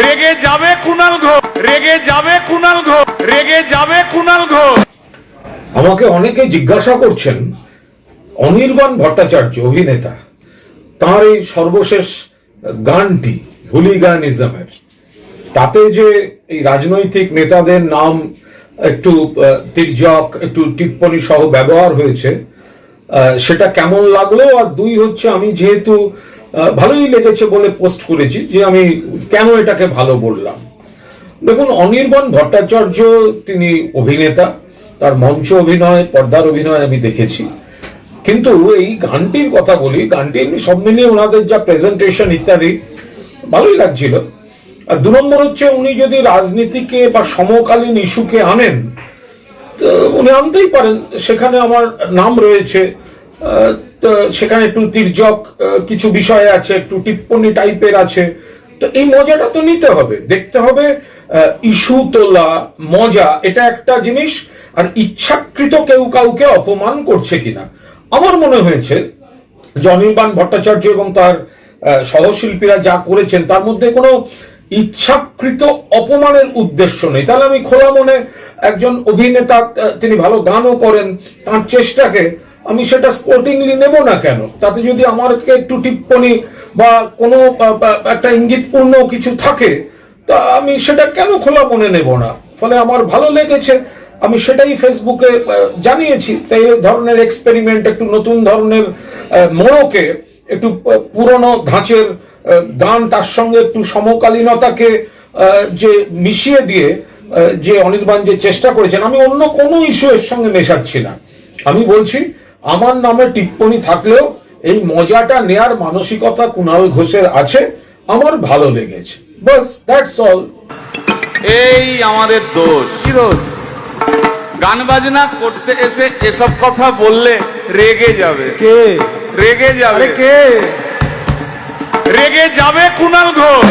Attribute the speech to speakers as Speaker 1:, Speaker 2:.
Speaker 1: রেগে যাবে কুনাল ঘোষ, রেগে যাবে কুনাল ঘোষ, রেগে যাবে কুনাল ঘোষ।
Speaker 2: আমাকে অনেকে জিজ্ঞাসা করছেন, অনির্বাণ ভট্টাচার্য অভিনেতা, তার এই সর্বশেষ গানটি, হুলিগানিজমের। তাতে যে এই রাজনৈতিক নেতাদের নাম একটু তির্যক, একটু টিপ্পণী সহ ব্যবহার হয়েছে সেটা কেমন লাগল? আর দুই হচ্ছে, আমি যেহেতু ভালোই লেগেছে বলে পোস্ট করেছি যে আমি কেন এটাকে ভালো বললাম। দেখুন, অনির্বাণ ভট্টাচার্য তিনি অভিনেতা, তার মঞ্চ অভিনয়, পর্দার অভিনয় আমি দেখেছি। কিন্তু এই গানটির কথা বলি, গানটি এমনি সব মিলিয়ে ওনাদের যা প্রেজেন্টেশন ইত্যাদি, ভালোই লাগছিল। আর দু নম্বর হচ্ছে, উনি যদি রাজনীতিকে বা সমকালীন ইস্যুকে আনেন, তো উনি আনতেই পারেন। সেখানে আমার নাম রয়েছে। তো সেখানে একটু তির্যক কিছু বিষয় আছে, একটু টিপ্পনি টাইপের আছে। তো এই মজাটা তো নিতে হবে। দেখতে হবে ইস্যু তোলা, মজা, এটা একটা জিনিস, আর ইচ্ছাকৃত কেউ কাউকে অপমান করছে কিনা। আমার মনে হয়েছে যে অনির্বাণ ভট্টাচার্য এবং তার সহশিল্পীরা যা করেছেন, তার মধ্যে কোনো ইচ্ছাকৃত অপমানের উদ্দেশ্য নেই। তাহলে আমি খোলা মনে একজন অভিনেতা তিনি ভালো গানও করেন, তার চেষ্টাকে আমি সেটা স্পোর্টিংলি নেব না কেন? তাতে যদি আমাকে একটু টিপ্পনি বা কোনো একটা ইঙ্গিতপূর্ণ কিছু থাকে, তা আমি সেটা কেন খোলা মনে নেব না? ফলে আমার ভালো লেগেছে। আমি সেটাই ফেসবুকে জানিয়েছি। তাই ধরনের এক্সপেরিমেন্ট একটু নতুন ধরনের মোড়কে, একটু পুরনো ধাঁচের গান, তার সঙ্গে একটু সমকালীনতাকে যে মিশিয়ে দিয়ে যে অনির্বাণ যে চেষ্টা করেছেন, আমি অন্য কোনো ইস্যু এর সঙ্গে মেশাচ্ছি না। আমি বলছি আমার নামে টিপ্পনি থাকলেও এই মজাটা নেয়ার মানসিকতা কুণাল ঘোষের আছে আমার ভালো লেগেছে। বাস দ্যাটস অল
Speaker 1: এই আমাদের দোষ।
Speaker 3: কি দোষ?
Speaker 1: গান বাজনা করতে এসে এসব কথা বললে রেগে যাবে।
Speaker 3: কে?
Speaker 1: রেগে যাবে।
Speaker 3: কে?
Speaker 1: রেগে যাবে কুনাল ঘোষ।